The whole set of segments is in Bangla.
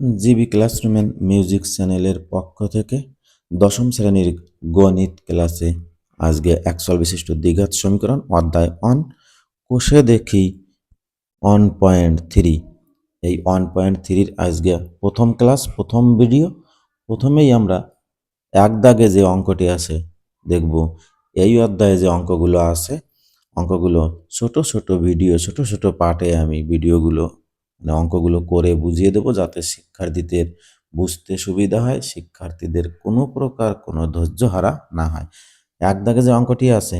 জিবি ক্লাসরুমের মিউজিক চ্যানেলের পক্ষ থেকে দশম শ্রেণির গণিত ক্লাসে আজকে একশল বিশিষ্ট দ্বিঘাত সমীকরণ অধ্যায় অন কোষে দেখি ওয়ান পয়েন্ট থ্রি এই ওয়ান পয়েন্ট থ্রির আজকে প্রথম ক্লাস, প্রথম ভিডিও প্রথমেই আমরা এক দাগে যে অঙ্কটি আছে দেখব। এই অধ্যায়ে যে অঙ্কগুলো আছে, অঙ্কগুলো ছোট ছোট ভিডিও ছোট ছোট পার্টে আমি ভিডিওগুলো মানে অঙ্কগুলো করে বুঝিয়ে দেবো যাতে শিক্ষার্থীদের বুঝতে সুবিধা হয়, শিক্ষার্থীদের কোনো প্রকার কোনো ধৈর্য হারা না হয়। এক দাগে যে অঙ্কটি আছে,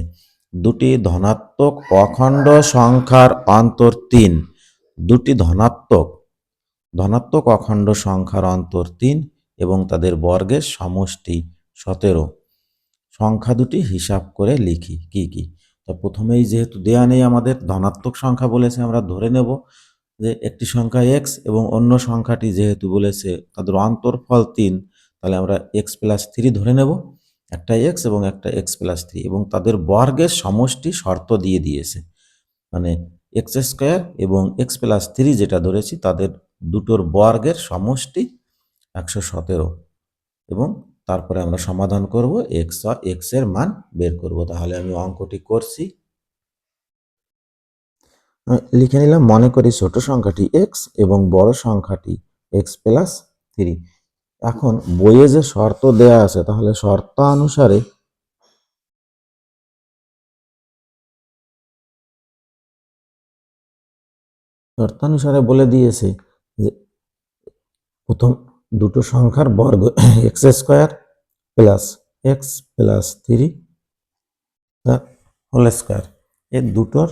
দুটি ধনাত্মক অখণ্ড সংখ্যার অন্তর তিন, দুটি ধনাত্মক ধনাত্মক অখণ্ড সংখ্যার অন্তর তিন এবং তাদের বর্গের সমষ্টি সতেরো। সংখ্যা দুটি হিসাব করে লিখি, কি কি? তো প্রথমেই যেহেতু দেয়া নেই আমাদের, ধনাত্মক সংখ্যা বলেছে আমরা ধরে নেব। যে একটি সংখ্যা এক্স এবং অন্য সংখ্যাটি যেহেতু বলেছে তাদের অন্তরফল তিন, তাহলে আমরা এক্স প্লাস থ্রি ধরে নেব। একটা এক্স এবং একটা এক্স প্লাস থ্রি এবং তাদের বর্গের সমষ্টি শর্ত দিয়ে দিয়েছে। মানে এক্স স্কোয়ার এবং এক্স প্লাস থ্রি যেটা ধরেছি, তাদের দুটোর বর্গের সমষ্টি একশো সতেরো এবং তারপরে আমরা সমাধান করব এক্স এক্সের মান বের করব। তাহলে আমি অঙ্কটি করছি। লিখে নিলাম, মনে করি ছোট সংখ্যাটি এক্স এবং বড় সংখ্যাটি এক্স প্লাস থ্রি এখন বইয়ে যে শর্ত দেয়া আছে, তাহলে শর্তানুসারে শর্তানুসারে বলে দিয়েছে যে প্রথম দুটো সংখ্যার বর্গ x square plus x plus three whole square এর দুটোর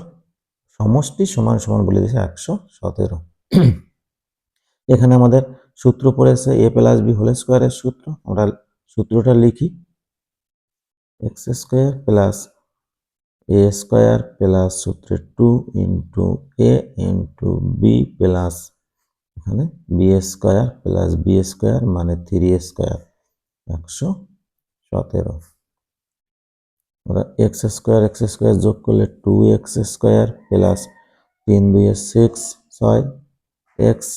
সমষ্টি সমান সমান বলে দিয়েছে একশো সতেরো। এখানে আমাদের সূত্র পড়েছে এ প্লাস বি হোল স্কোয়ারের সূত্র। আমরা সূত্রটা লিখি। X square plus a square plus সূত্রে two into a into b plus এখানে b square plus b square মানে থ্রি স্কোয়ার একশো সতেরো। ওরা এক্স স্কোয়ার এক্স স্কোয়ার যোগ করলে টু এক্স স্কোয়ার প্লাস তিন দুইয়ে সিক্স ছয় এক্স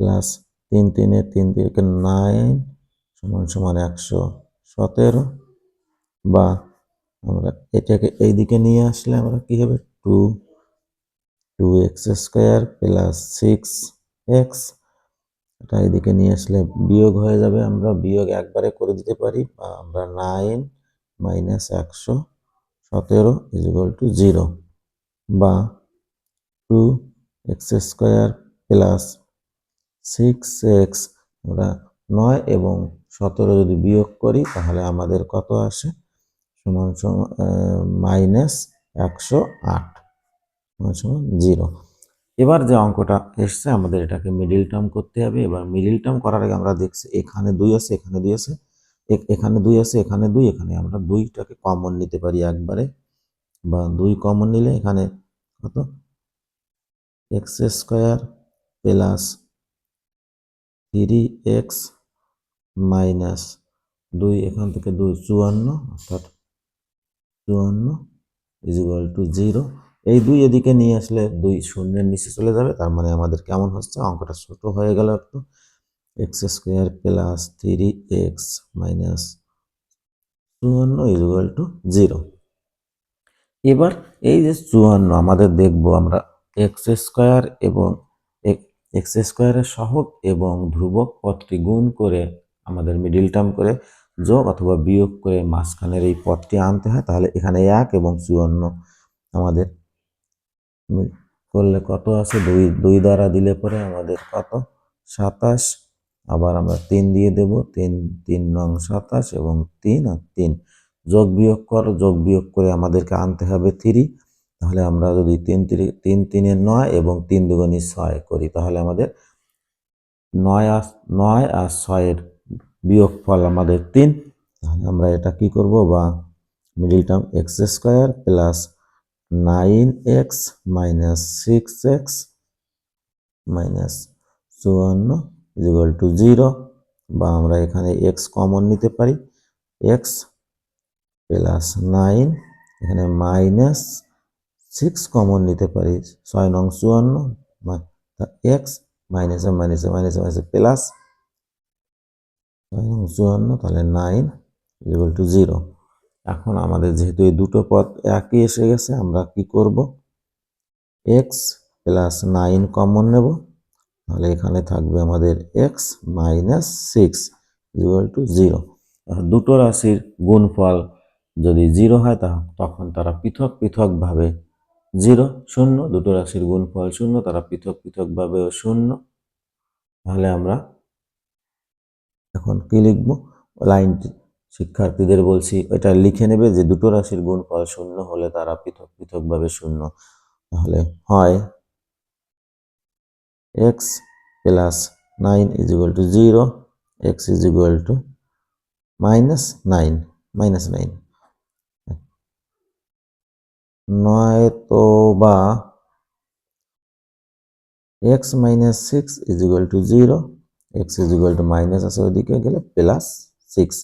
প্লাস তিন তিনে তিন তিনকে নাইন সমান সমান একশো সতেরো বা আমরা এটাকে এই দিকে নিয়ে আসলে আমরা কী হবে? Two two x square plus six x এটা এদিকে নিয়ে আসলে বিয়োগ হয়ে যাবে, আমরা বিয়োগ একবারে করে দিতে পারি বা আমরা নাইন মাইনাস একশো সতেরো ইজিক্যাল টু জিরো বা two x square plus six x আমরা নয় এবং সতেরো যদি বিয়োগ করি, তাহলে আমাদের কত আসে? সমান সমান মাইনাস একশো আট, সমান জিরো এবার যে অঙ্কটা এসছে, আমাদের এটাকে মিডিল টার্ম করতে হবে। এবার মিডিল টার্ম করার আগে আমরা দেখছি এখানে দুই আছে, এখানে দুই আছে। এখানে দুই আছে, এখানে দুই, এখানে আমরা দুইটাকে কমন নিতে পারি একবারে। বা দুই কমন নিলে এখানে কত? X square plus three x minus দুই, এখান থেকে দুই, চুয়ান্ন, অর্থাৎ চুয়ান্ন ইজিক্যাল টু জিরো এই দুই এদিকে নিয়ে আসলে দুই শূন্যের নিচে চলে যাবে, তার মানে আমাদের কেমন হচ্ছে? অঙ্কটা ছোট হয়ে গেল একটু। X square plus three x minus চুয়ান্ন ইজিক্যাল টু জিরো। এবার এই যে চুয়ান্ন, আমাদের দেখব আমরা এক্স স্কোয়ার এবং এক্স স্কোয়ারের সহগ এবং ধ্রুবক পদটি গুণ করে আমাদের মিডিল টার্ম করে যোগ অথবা বিয়োগ করে মাঝখানের এই পদটি আনতে হয়, তাহলে এখানে এক এবং চুয়ান্ন আমাদের করলে কত আছে দুই দুই দ্বারা দিলে পরে আমাদের কত? সাতাশ। আবার আমরা তিন দিয়ে দেব, তিন তিন নং সাতাশ এবং তিন আর তিন। যোগ বিয়োগ কর, যোগ বিয়োগ করে আমাদেরকে আনতে হবে থ্রি। তাহলে আমরা যদি তিন তিন তিনে নয় এবং তিন দুগুণী ছয় করি, তাহলে আমাদের নয় আর নয় আর ছয়ের বিয়োগ ফল আমাদের তিন। তাহলে আমরা এটা কি করব বা middle term x square plus nine x minus six x minus চুয়ান্ন ইজিক্যাল টু জিরো বা আমরা এখানে এক্স কমন নিতে পারি এক্স প্লাস নাইন এখানে মাইনাস সিক্স কমন নিতে পারি, ছয় নং চুয়ান্ন এক্স মাইনাসে মাইনাসে মাইনাসে মাইনাসে প্লাস এবং চুয়ান্ন, তাহলে নাইন ইকুয়াল টু জিরো এখন আমাদের যেহেতু এই দুটো পদ একই এসে গেছে, আমরা কি করব? এক্স প্লাস নাইন কমন নেব। তাহলে এখানে থাকবে আমাদের x minus six equal to zero দুটো রাশির গুণফল যদি জিরো হয় তা, তখন তারা পৃথক পৃথকভাবে জিরো শূন্য। দুটো রাশির গুণফল শূন্য, তারা পৃথক পৃথকভাবেও শূন্য। তাহলে আমরা এখন কি লিখব? লাইনটি শিক্ষার্থীদের বলছি, এটা লিখে নেবে যে দুটো রাশির গুণফল শূন্য হলে তারা পৃথক পৃথকভাবে শূন্য। তাহলে হয় x plus nine is equal to zero x is equal to minus nine minus nine নয়তো বা x minus six is equal to zero x is equal to minus আছে ওইদিকে, গেলে প্লাস সিক্স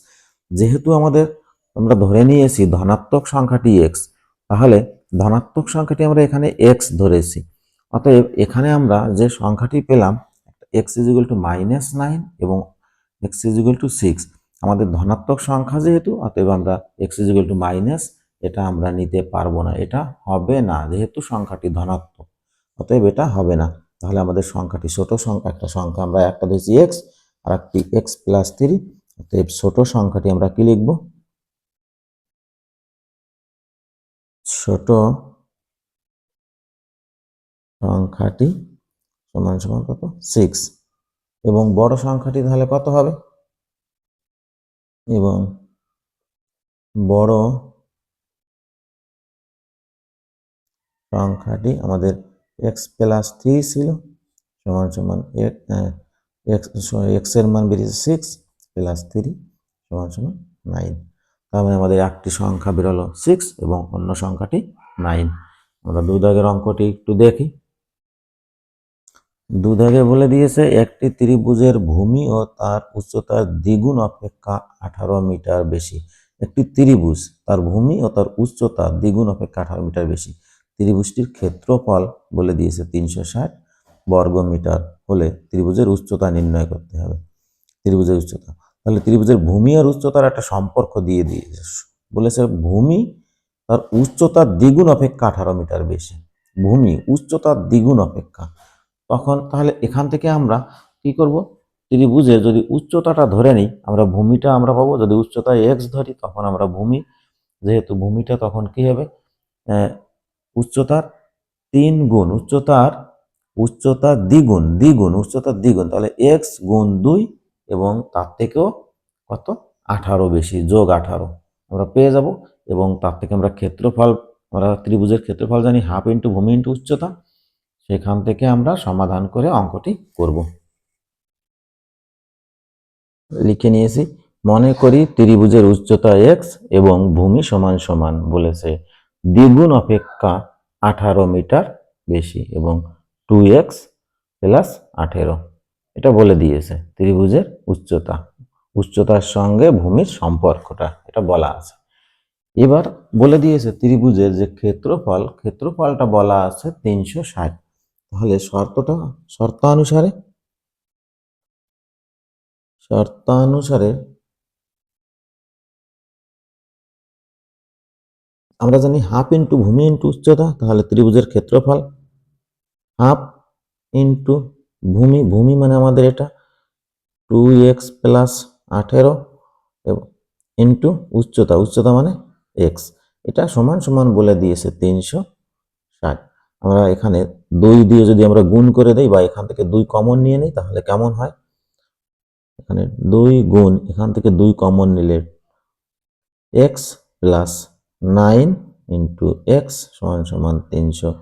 যেহেতু আমাদের আমরা ধরে নিয়েছি ধনাত্মক সংখ্যাটি এক্স তাহলে ধনাত্মক সংখ্যাটি আমরা এখানে এক্স ধরেছি। অতএব এখানে আমরা যে সংখ্যাটি পেলাম x is equal to minus nine এবং x is equal to six আমাদের ধনাত্মক সংখ্যা যেহেতু, অতএব আমরা x is equal to minus এটা আমরা নিতে পারব না, এটা হবে না, যেহেতু সংখ্যাটি ধনাত্মক, অতএব এটা হবে না। তাহলে আমাদের সংখ্যাটি ছোট সংখ্যা, একটা সংখ্যা আমরা একটা ধরেছি এক্স আর একটি এক্স প্লাস থ্রি অতএব ছোট সংখ্যাটি আমরা কি লিখব? ছোট সংখ্যাটি সমান সমান কত? সিক্স এবং বড় সংখ্যাটি তাহলে কত হবে? এবং বড় সংখ্যাটি আমাদের এক্স প্লাস থ্রি ছিল, সমান সমান এক্স এক্সের মান বেরিয়েছে সিক্স প্লাস থ্রি সমান সমান নাইন তার মানে আমাদের একটি সংখ্যা বেরোলো সিক্স এবং অন্য সংখ্যাটি নাইন আমরা দুই দাগের অঙ্কটি একটু দেখি। দুধাগে বলে দিয়েছে, একটি ত্রিভুজের ভূমি ও তার উচ্চতার দ্বিগুণ অপেক্ষা আঠারো মিটার বেশি। একটি ত্রিভুজ, তার ভূমি ও তার উচ্চতা দ্বিগুণ অপেক্ষা আঠারো মিটার বেশি। ত্রিভুজটির ক্ষেত্রফল বলে দিয়েছে তিনশো ষাট বর্গ মিটার হলে ত্রিভুজের উচ্চতা নির্ণয় করতে হবে। ত্রিভুজের উচ্চতা, তাহলে ত্রিভুজের ভূমি আর উচ্চতার একটা সম্পর্ক দিয়ে দিয়েছে। বলেছে ভূমি, তার উচ্চতার দ্বিগুণ অপেক্ষা আঠারো মিটার বেশি। ভূমি, উচ্চতার দ্বিগুণ অপেক্ষা তখন তাহলে এখান থেকে আমরা কি করব? ত্রিভুজের যদি উচ্চতাটা ধরে নিই, আমরা ভূমিটা আমরা পাবো। যদি উচ্চতা এক্স ধরি, তখন আমরা ভূমি। যেহেতু ভূমিটা তখন কি হবে? উচ্চতার তিন গুণ, উচ্চতার উচ্চতার দ্বিগুণ দ্বিগুণ উচ্চতার দ্বিগুণ। তাহলে এক্স গুণ দুই এবং তার থেকেও কত? আঠারো বেশি, যোগ আঠারো। আমরা পেয়ে যাব এবং তার থেকে আমরা ক্ষেত্রফল, আমরা ত্রিভুজের ক্ষেত্রফল জানি হাফ ইন্টু ভূমি ইন্টু উচ্চতা। সেখান থেকে আমরা সমাধান করে অঙ্কটি করব। লিখে নিয়েছি, মনে করি ত্রিভুজের উচ্চতা এক্স এবং ভূমি সমান সমান বলেছে। দ্বিগুণ অপেক্ষা আঠারো মিটার বেশি এবং টু এক্স প্লাস আঠেরো। এটা বলে দিয়েছে, ত্রিভুজের উচ্চতা, উচ্চতার সঙ্গে ভূমির সম্পর্কটা এটা বলা আছে। এবার বলে দিয়েছে, ত্রিভুজের যে ক্ষেত্রফল, ক্ষেত্রফলটা বলা আছে তিনশো ষাট তাহলে শর্তটা, শর্তানুসারে? শর্তানুসারে আমরা জানি হাফ ইন্টু ভূমি ইন্টু উচ্চতা, তাহলে ত্রিভুজের ক্ষেত্রফল হাফ ইন্টু ভূমি ভূমি মানে আমাদের এটা, টু এক্স প্লাস আঠেরো ইন্টু উচ্চতা উচ্চতা মানে এক্স। এটা সমান সমান বলে দিয়েছে তিনশো ষাট। আমরা এখানে দুই দিয়ে যদি আমরা গুণ করে দেই বা এখান থেকে দুই কমন নিয়ে নিই, তাহলে কেমন হয়? এখানে দুই গুণ, এখান থেকে দুই কমন নিলে x plus nine into x সমান সমান তিনশো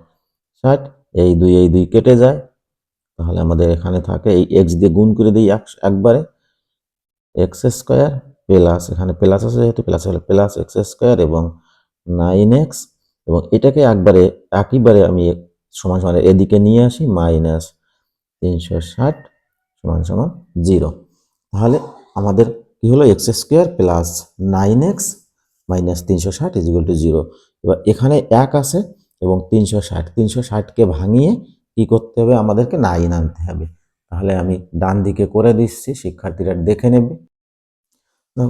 ষাট। এই দুই এই দুই কেটে যায়। তাহলে আমাদের এখানে থাকে, এই এক্স দিয়ে গুণ করে দিই এক- একবারে এক্স স্কোয়ার প্লাস এখানে প্লাস আছে যেহেতু প্লাস হলে প্লাস এক্স স্কোয়ার এবং নাইন এক্স এবং এটাকে একবারে একইবারে আমি সমান সমান এদিকে নিয়ে আসি মাইনাস তিনশো ষাট সমান সমান জিরো তাহলে আমাদের কি হলো? X square plus nine x minus তিনশো ষাট ইজ ইকুয়াল টু জিরো এবার এখানে এক আছে এবং তিনশো ষাট, তিনশো ষাটকে ভাঙিয়ে কি করতে হবে? আমাদেরকে নাইন আনতে হবে। তাহলে আমি ডান দিকে করে দিচ্ছি, শিক্ষার্থীরা দেখে নেবে।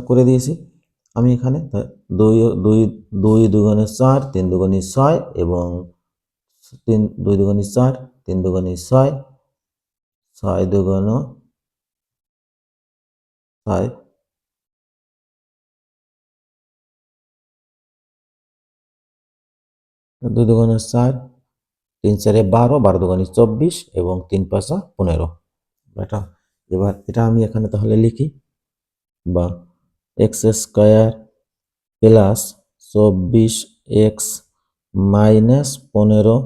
করে দিয়েছি। আমি এখানে দুই দুই দুই দুগুণে চার, তিন দুগুণে ছয় এবং তিন, দুই দুগুণে চার, তিন দুগুণে ছয় ছয় দুগুণ ছয়। দুই দুগুণে চার, তিন চারে বারো বারো দুগুণে চব্বিশ এবং তিন পাঁচা পনেরো। এটা এবার এটা আমি এখানে তাহলে লিখি বা এক্স স্কোয়ার প্লাস চব্বিশ এক্স মাইনাস পনেরো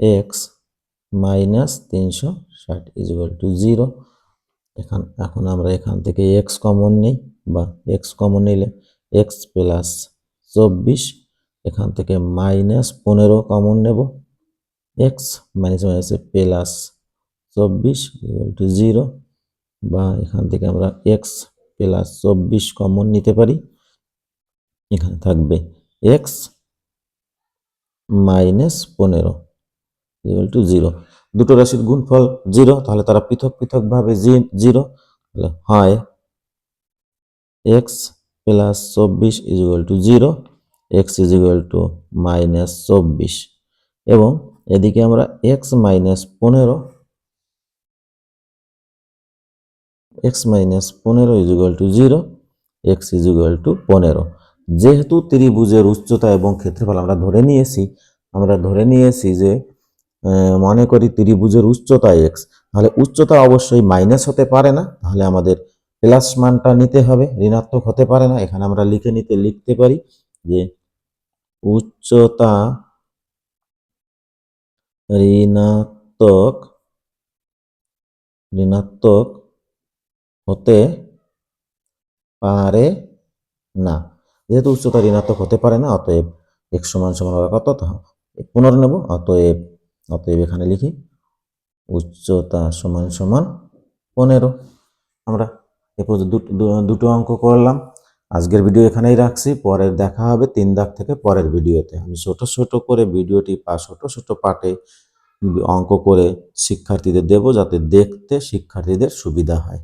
এক্স মাইনাস তিনশো ষাট ইজুয়াল টু জিরো এখান, এখন আমরা এখান থেকে এক্স কমন নিই বা এক্স কমন নিলে এক্স প্লাস চব্বিশ, এখান থেকে মাইনাস পনেরো কমন নেব। এক্স মাইনাস মাইনাসে প্লাস চব্বিশ ইকুয়াল টু জিরো বা এখান থেকে আমরা এক্স প্লাস চব্বিশ কমন নিতে পারি। এখানে থাকবে এক্স মাইনাস পনেরো ইকুয়াল টু জিরো দুটো রাশির গুণফল জিরো তাহলে তারা পৃথক পৃথকভাবে জিরো তাহলে হয় এক্স প্লাস চব্বিশ is equal to zero x is equal to minus চব্বিশ। এবং এদিকে আমরা এক্স মাইনাস পনেরো এক্স মাইনাস পনেরো is equal to zero, x is equal to পনেরো। যেহেতু ত্রিভুজের উচ্চতা এবং ক্ষেত্রফল আমরা ধরে নিয়েছি, আমরা ধরে নিয়েছি যে মনে করি ত্রিভুজের উচ্চতা এক্স, তাহলে উচ্চতা অবশ্যই মাইনাস হতে পারে না, তাহলে আমাদের প্লাস মানটা নিতে হবে, ঋণাত্মক হতে পারে না। এখানে আমরা লিখে নিতে, লিখতে পারি যে উচ্চতা ঋণাত্মক ঋণাত্মক হতে পারে না। যেহেতু উচ্চতা ঋণাত্মক হতে পারে না, অতএব এক সমান সমান কত? পনেরো নেব। অতএব অতএব এখানে লিখি, উচ্চতা সমান সমান পনেরো। আমরা এ পর্যন্ত দুটো অঙ্ক করলাম। আজকের ভিডিও এখানেই রাখছি। পরের দেখা হবে তিন দাগ থেকে পরের ভিডিওতে আমি ছোট ছোট করে ভিডিওটি পা, ছোট ছোট পার্টে অঙ্ক করে শিক্ষার্থীদের দেব, যাতে দেখতে শিক্ষার্থীদের সুবিধা হয়।